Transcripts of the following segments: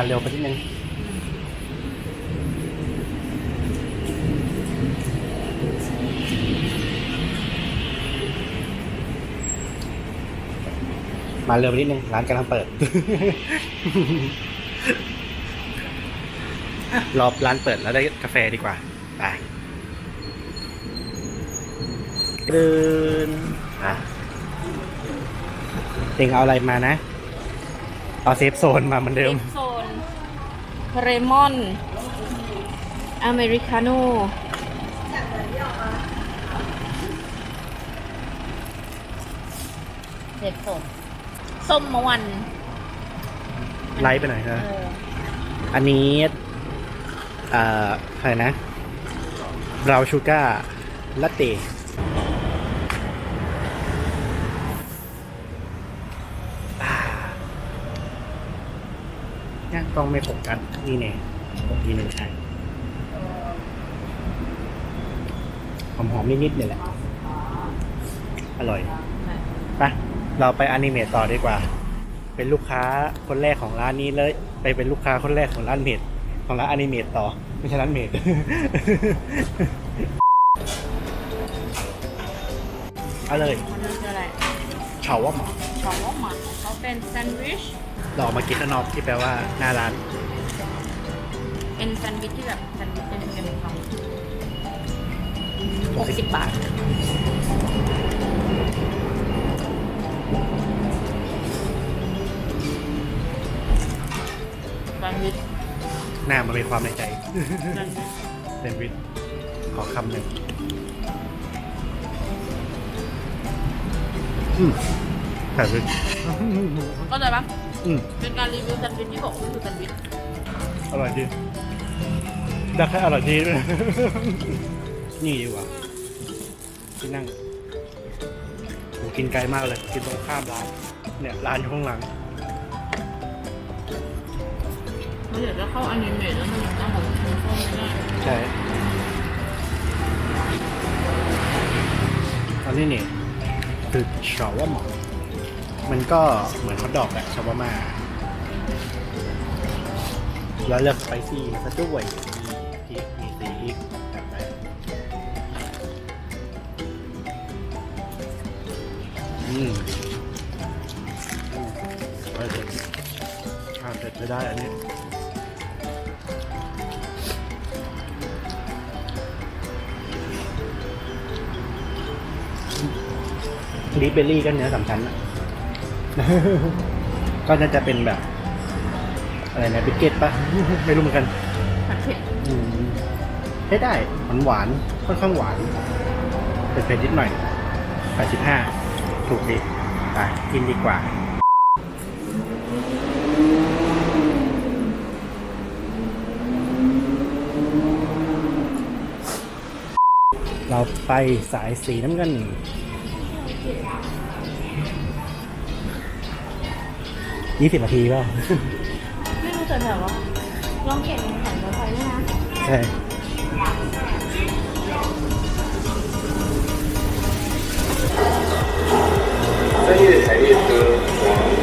มาเร็วไปนิดนึงมาเร็วไปนิดนึงร้านกำลังเปิด รอบร้านเปิดแล้วได้กาแฟดีกว่า ไปเดินอะเองเอาอะไรมานะ เอาเซฟโซนมาเหมือนเดิมโซ เรมอน อเมริกาโน่เด็ดสดส้มมะวัน ไลฟ์ไปหน่อยเอนะออันนี้เอ่ออะไรนะบราวชูการ์ลาเต้ ย่างต้องไม่โฟกัสนี่เนี่ยทีหนึ่งใช่หอมๆนิดๆเนี่ยแหละ อร่อยไปเราไปอนิเมตต่อดีกว่า เป็นลูกค้าคนแรกของร้านนี้เลยไปเป็นลูกค้าคนแรกของร้านเมดของร้านอนิเมตต่อ ไม่ใช่ร้านเมดเอาเลยมันคืออะไรเฉาว่าหมาชอวมาเขาเป็นแซนด์วิช เราออกมากินข้างนอกที่แปลว่าหน้าร้านเป็นแซนด์วิชที่แบบแซนด์วิชเป็นเป็นของหกสิบบาท แซนด์วิชหน้ามันมีความในใจแซนด์วิชแซนด์วิชขอคำหนึ่งอืมแซนด์วิชก็เลยปะ อืมเป็นการรีวิวแซนด์วิชที่บอกว่าคือแซนด์วิชอร่อยดีได้แค่อร่อยดีด้วยนี่ดีกว่าที่นั่งโหกินไกลมากเลย กินตรงข้ามร้าน เนี่ยร้านอยู่ข้างหลัง มันเดี๋ยวจะเข้าอนิเมะแล้วมันยังต้องของคุณส้มไม่ได้ใช่อันนี้นี่คือชาวามา มันก็เหมือนฮอทดอกแหละชาวามาแล้วเลือกสไปซี่ซะด้วยมีพริกมีซีอิ๊กแบบไหนอืมอืมอร่อยเด็ดอ่าเด็ดไม่ได้อันนี้ลิเบอรี่ก็เนื้อสำคัญนะ ก็น่าจะเป็นแบบ อะไรนะบิสเกตปะ ไม่รู้เหมือนกันผัดเผ็ดอืมได้ได้หวานหวานๆค่อนข้างหวานเผ็ดๆนิดหน่อยแปดสิบห้าถูกดีไปกินดีกว่าเราไปสายสีน้ำเงิน ยี่สิบนาทีเปล่า ไม่รู้แต่แบบว่าลองเขียนแผ่นรถไฟด้วยนะ ใช่ 三月台列车往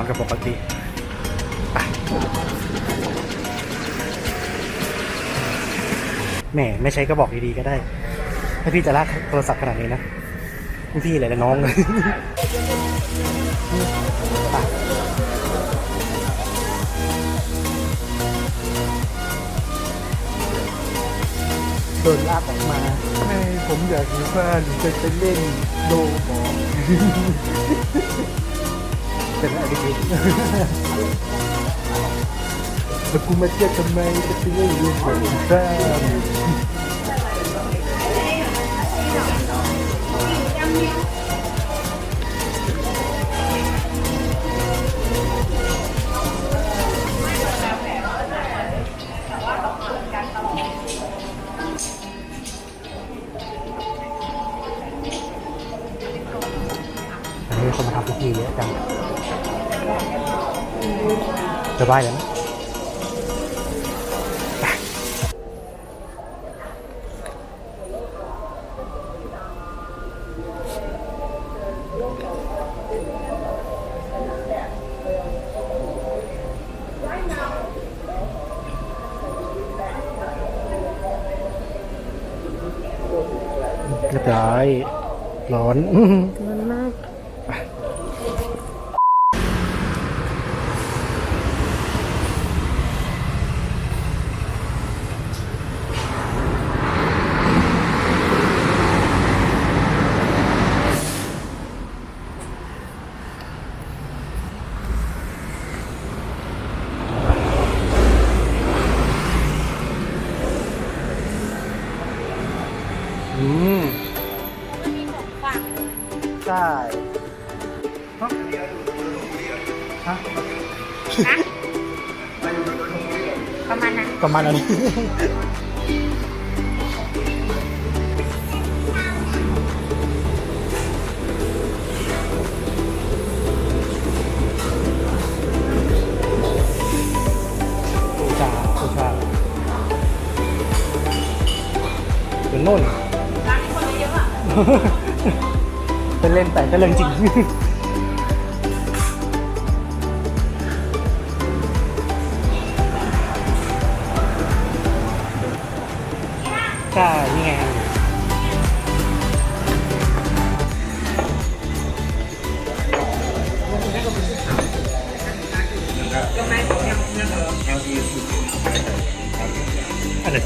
อนกับปกติไปแหมไม่ใช้กระบอกดีๆก็ได้ ถ้าพี่จะลากโทรศัพท์ขนาดนี้นะไม่พี่เลยนะน้องเลยโดนลากออกมาแม่ผมอยากอยู่บ้านจะไปเล่นโดบอ ลเป็นอะไรดีแล้วกูมาที่ยวทำไมจะไปเล่นเรื่องของบ้านสบายแล้วนะไปเรียบร้อยร้อน ประมาณนั้นปูชาปูชาเป็นนุ่นร้านนี้คนเยอะอะเป็นเล่นแต่ก็เรื่องจริง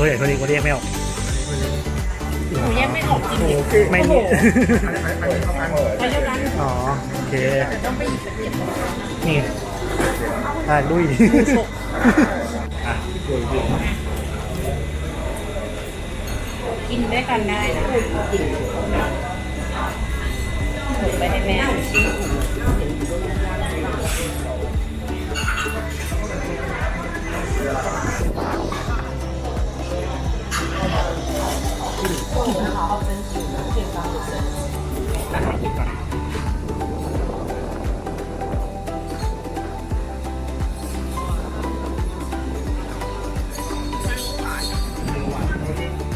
ตัวใหญ่ตัวนี้ก็เรียกไม่ออกหนูแยกไม่ออกจริงดิไม่มีไปเรียกร้านอ๋อโอเคต้องไปหยิบตะเกียบนี่ไงอ่าลุยอะกินด้วยกันได้นะกินไปให้แม่ชิ้น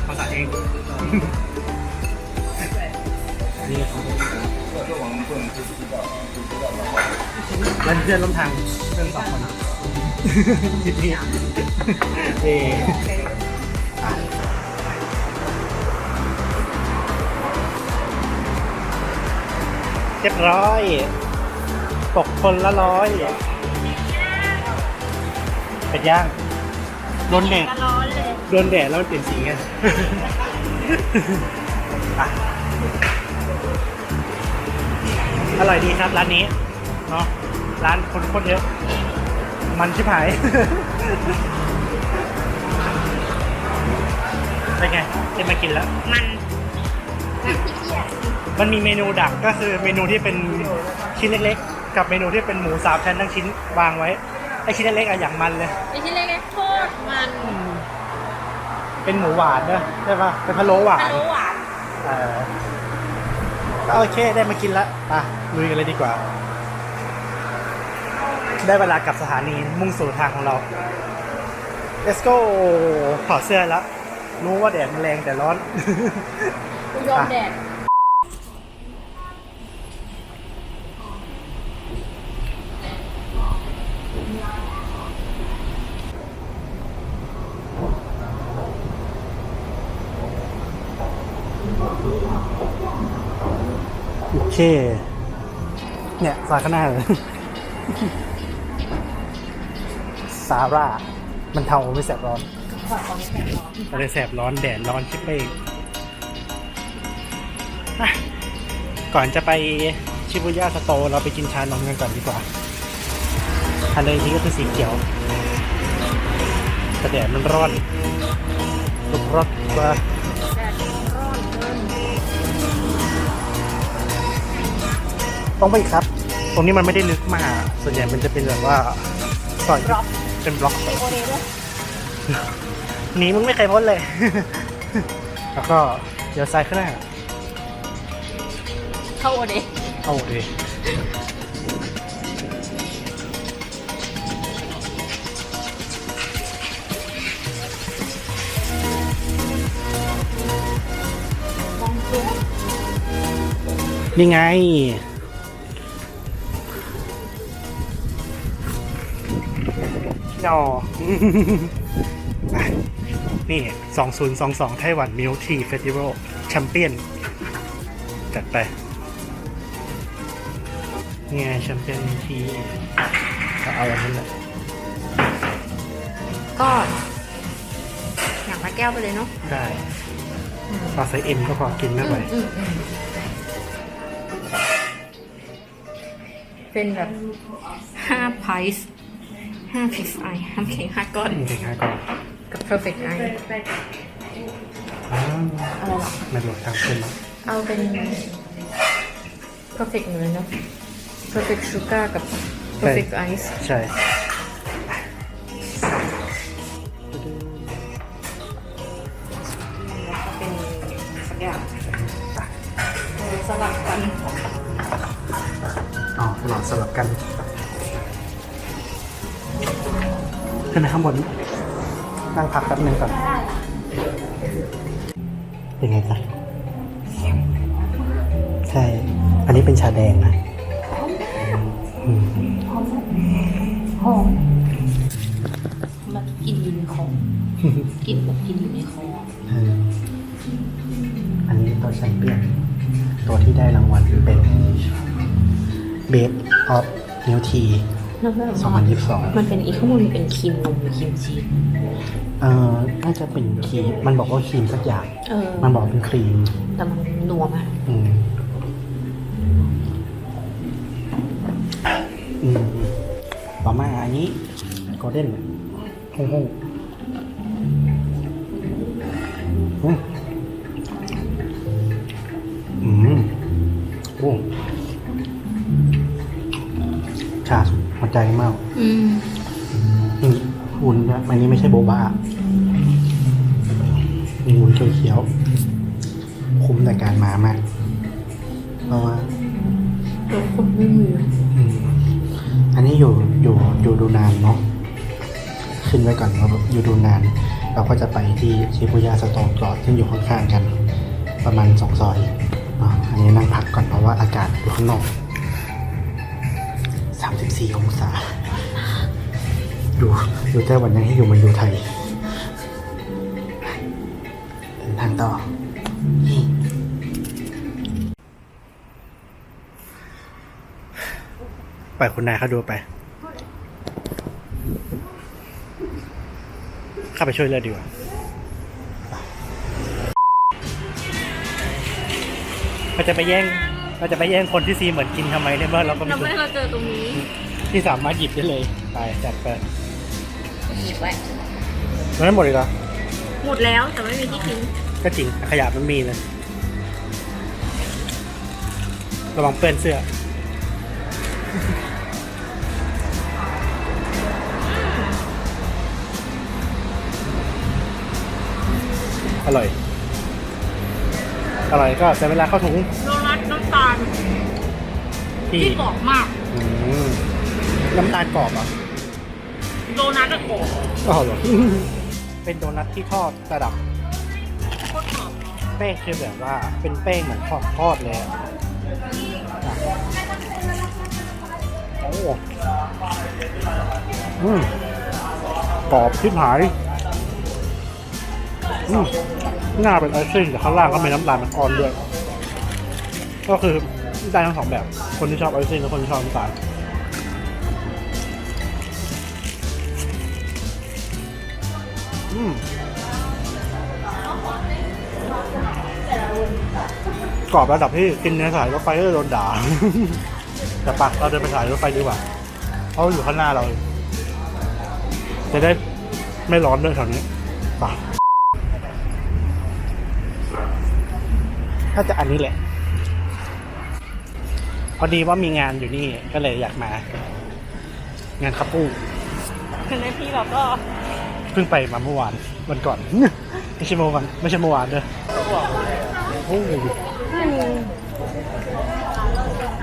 ภาษาเองนี่ครับแล้วเพื่อนร่วมทางเพื่อนสองคนนี้เอ เรียบร้อย ตกคนละร้อย เป็ดย่าง โดนแดด ร้อนเลยโดนแดดแล้วมันเปลี่ยนสีไง อะอร่อยดีครับร้านนี้ เนาะ ร้านคนโคตรเยอะ มันชิบหาย เป็นไงได้มากินแล้ว มัน น้ำพริกเกียมันมีเมนูดักก็คือเมนูที่เป็นชิ้นเล็กๆ กับเมนูที่เป็นหมูสามชั้นทั้งชิ้นวางไว้ไอชิ้นเล็กๆอะอย่างมันเลย ไอชิ้นเล็กๆโคตรมันเป็นหมูหวานเนอะใช่ปะเป็นพะโล้หวาฮันลโหลหวาน เออก็โอเคได้มากินละอะลุยกันเลยดีกว่า ได้เวลากลับสถานีมุ่งสู่ทางของเรา let's go ถอดเสื้อแล้วรู้ว่าแดดมันแรงแต่ร้อน กูยอมแดดโอเค เนี่ยซอยข้างหน้าเลยซาร่า มันเทาไม่แสบร้อนอะไรแสบร้อน แดดร้อนชิบเป้ง ก่อนจะไปชิบุย่าสโตร์เราไปกินชานมกันก่อนดีกว่าอันเลยนี้ก็คือสีเขียวแต่แดดมันร้อนรุกรถว่าแดดร้อนเกินต้องไปอีกครับ ตรงนี้มันไม่ได้ลึกมาก ส่วนใหญ่มันจะเป็นแบบว่าซอยเป็นบล็อกโอเดด้วยหนีมึงไม่เคยพ้นเลย แล้วก็เดี๋ยวซ้ายข้างหน้า เข้าโอเดะเข้าโอเดตนี่ไงนออะนี่ 2022 ไต้หวันมิลทีเฟสติวัลแชมเปี้ยน จัดไป ไงแชมเปี้ยนทีก็เอาอันนั้นแหละก็อย่างละแก้วไปเลยเนาะได้เอาใส่เอ็มก็พอกินไม่ไหวอืมอืมเป็นแบบห้าไพส์ห้าพิสไอห้าเค้กห้าก้อนนี่คล้ายๆก่อนกับ perfect eye อ้าวอะไรหรอมันโหลดทางขึ้นมาเอาเป็น perfect เลยเนาะ perfect sugar กับ perfect ice ใช่ แล้วก็เป็นสักอย่างเออสลับกันอ๋อสลับสลับกันขึ้นไปข้างบนนั่งพักแป๊บหนึงก่อน เป็นไงจ๊ะใช่ อันนี้เป็นชาแดงนะ หอมมันกินอยู่ในคอกินแบบกินอยู่ในคอเอออันนี้ตัวแชมเปี้ยนตัวที่ได้รางวัลเป็นเบสออฟนิวทีแล้วแบบสองว่าพันยี่สิบสองมันเป็นอีกข้างบนมันเป็นครีมนมหรือครีมชีสเออน่าจะเป็นครีมมันบอกว่าครีมสักอย่าง เออมันบอกเป็นครีมแต่มันนัวมากอืม อืมต่อมาอันนี้โกลเด้นห้องห้องอืมอืมโอ้ชาสุดหัวใจมากอืมนี่วุ้นด้วยอันนี้ไม่ใช่โบบ้ามีวุ้นเขียวๆคุ้มในการมามากเพราะว่าตัวคนไม่มี อันนี้อยู่อยู่อยู่ดูนานเนาะขึ้นไว้ก่อนว่าอยู่ดูนาน เราก็จะไปที่ชิบุย่าสโตนกรอดซึ่งอยู่ข้างๆกัน ประมาณสองซอยอันนี้นั่งพักก่อนเพราะว่าอากาศอยู่ข้างนอกสามสิบสี่องศา อยู่อยู่ไต้หวันยังให้อยู่มันอยู่ไทยเดินทางต่อ ปล่อยคุณนายเขาดูไป เข้าไปช่วยเลือดดีกว่าเราจะไปแย่งเราจะไปแย่งคนที่ซีเหมือนกินทำไมเนี่ยเมื่อเราก็มีเราไม่ได้เราเจอตรงนี้ ที่สามารถหยิบได้เลย ไปจัดไปหยิบไว้มันไม่หมดเลยเหรอหมดแล้วแต่ไม่มีที่ทิ้งก็จริงขยะมันมีเลยระวังเปื้อนเสื้อ อร่อย อร่อยก็ใช้เวลาเข้าถุงโดนัทน้ำตาลที่ที่กรอบมาก อืมน้ำตาลกรอบอะโดนัทอะกรอบอ๋อเหรอ เป็นโดนัทที่ทอดระดับ โคตรกรอบแป้งคือแบบว่าเป็นแป้งเหมือนทอดทอดเลยอะอะโอ้อืมกรอบชิบหายอืม หน้าเป็นไอซิ่งแต่ข้างล่างก็มีน้ำตาลมันอ่อนด้วย ก็คือได้ทั้งสองแบบ คนที่ชอบไอซิ่งและคนที่ชอบน้ำตาลอืมกรอบระดับที่กินในสายรถไฟก็โดนด่า แต่ปะเราเดินไปสายรถไฟดีกว่าเพราะอยู่ข้างหน้าเรา จะได้ไม่ร้อนด้วยแถวนี้ปะ ถ้าจะอันนี้แหละ พอดีว่ามีงานอยู่นี่ก็เลยอยากมา งานคับปูในที่เราก็เพิ่งไปมาเมื่อวานวันก่อน ไม่ใช่เมื่อวานไม่ใช่เมื่อวานเด้อโอ้โห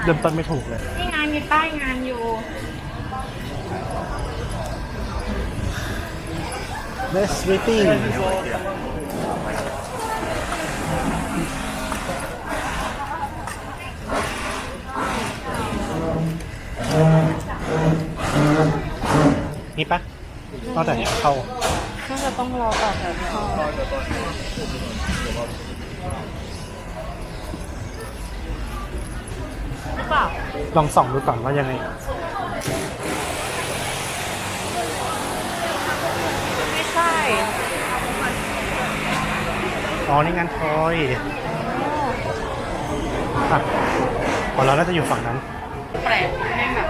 เริ่มต้นไม่ถูกเลยที่งานมีป้ายงานอยู่ Best Sleeping นี่ปะนอกจากเนี้ยเข้าน่าจะต้องรอออกแบบเข้าหรือเปล่าลองส่องดูก่อนว่ายังไง ไม่ใช่อ๋อ นี่งานทอยอะพอเราน่าจะอยู่ฝั่งนั้น แปลกแม่งแบบ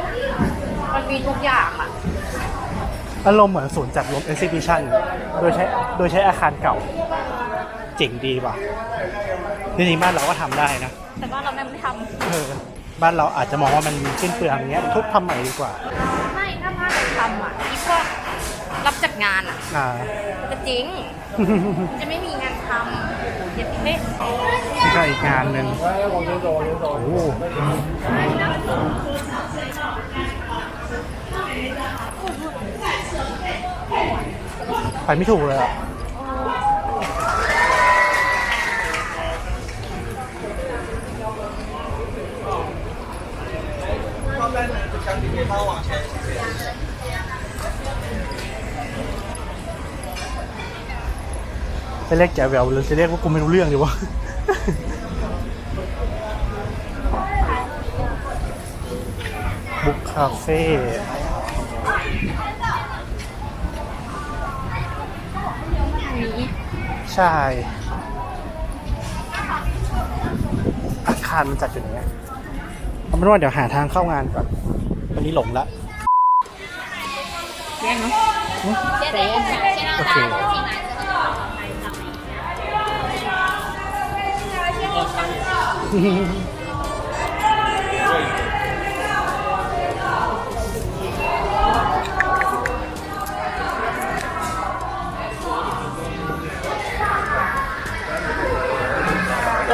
มันมีทุกอย่างอะ อารมณ์เหมือนศูนย์จัดรวม exhibition โดยใช้โดยใช้อาคารเก่า เจ๋งดีว่ะจริงๆบ้านเราก็ทำได้นะ แต่ว่าเราแม่งไม่ทเออ บ้านเราอาจจะมองว่ามันสิ้นเปลืองเงี้ยทุบทำใหม่ดีกว่าำไม่ถ้าถ้าเราทำอะอีพวกรับจัดงานอะอ่า มันจะจริง มันจะไม่มีงานทำอย่าเล่นนี่ก็อีกงานหนึ่งโอ้โห ไปไม่ถูกเลยอะจะเรียกแจ๋วแหววหรือจะเรียกว่ากูไม่รู้เรื่องดีวะบุกคาเฟ่ ใช่ อาคารมันจัดอยู่ไหนอะเอาเป็นว่าเดี๋ยวหาทางเข้างานก่อนวันนี้หลงละแย่งเนาะโอเค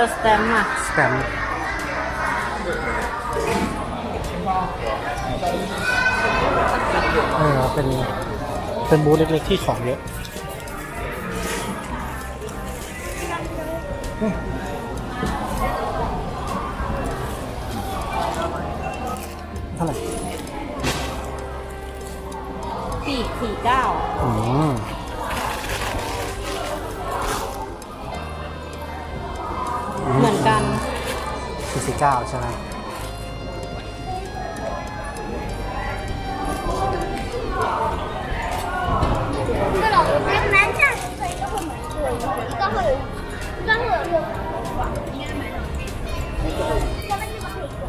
เดอะสแตมป์อะสแตมป์เออเป็น เป็นบูธเล็กๆที่ของเยอะเท่าไหร่สี่สี่เก้าอืม สี่สิบเก้าใช่ไหม 这种还蛮价值的，一个会蛮贵的，一个会有，一个会有六十，应该买到。咱们这个可以做。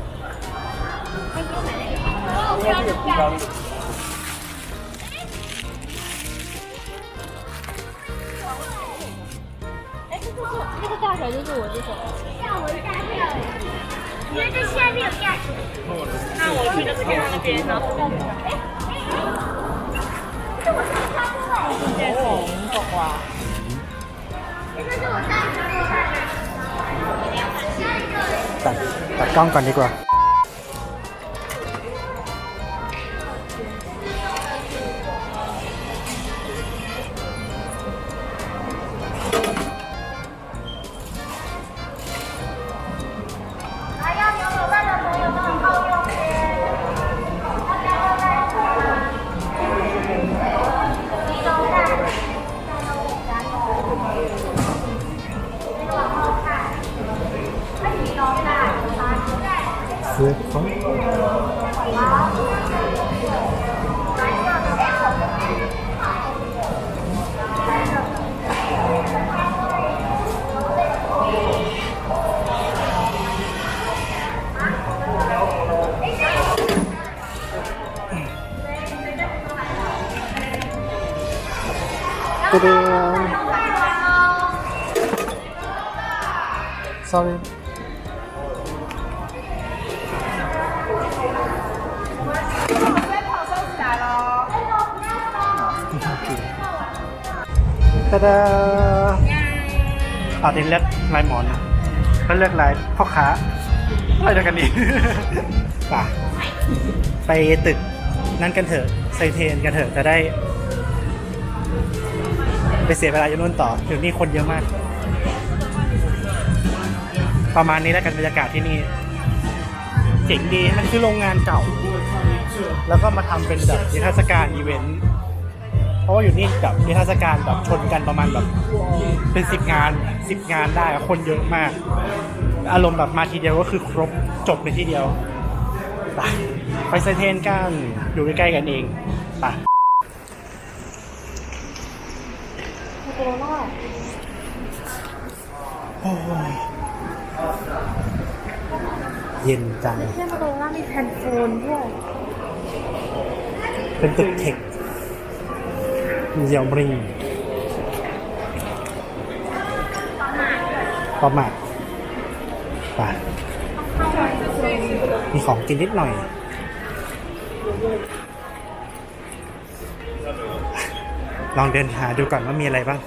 那就买那个。哦，我要这个。哎，这就是这个大小就是我这手。 像我下面，你觉得这下面有价值？那我去那个电脑那边拿护照去拿。哎哎，这我上差不多哎。 แค่สองกว่า 这是我单独的。下一个。 ตัดตัดกล้องก่อนดีกว่า ซื้อของตั ตาดาอาตินเลือกลายหมอนก็เลือกลายพ่อค้าอะไรเดียวกันดีป่ะไปตึกนั่นกันเถอะไซเทนกันเถอะจะได้ ไปเสียเวลาอยู่นู่นต่อเดี๋ยวนี้คนเยอะมาก ประมาณนี้แล้วกันบรรยากาศที่นี่เจ๋งดีมันคือโรงงานเก่า แล้วก็มาทำเป็นแบบนิทรรศการอีเวนต์ ราะว่าอยู่นี่กับนิทรรศการแบบชนกันประมาณแบบเป็นสิบงานสิบงานได้คนเยอะมาก อารมณ์แบบมาทีเดียวก็คือครบจบในที่เดียวไปไปไซเทนกันอยู่ใกล้ๆกันเองไปโอ้ยเย็นจังเพื่อนมาตรงว่ามีแผ่นโฟนด้วยเป็นตึกเทค มีเยวบรีประมาทไปมีของกินนิดหน่อย ลองเดินหาดูก่อนว่ามีอะไรบ้าง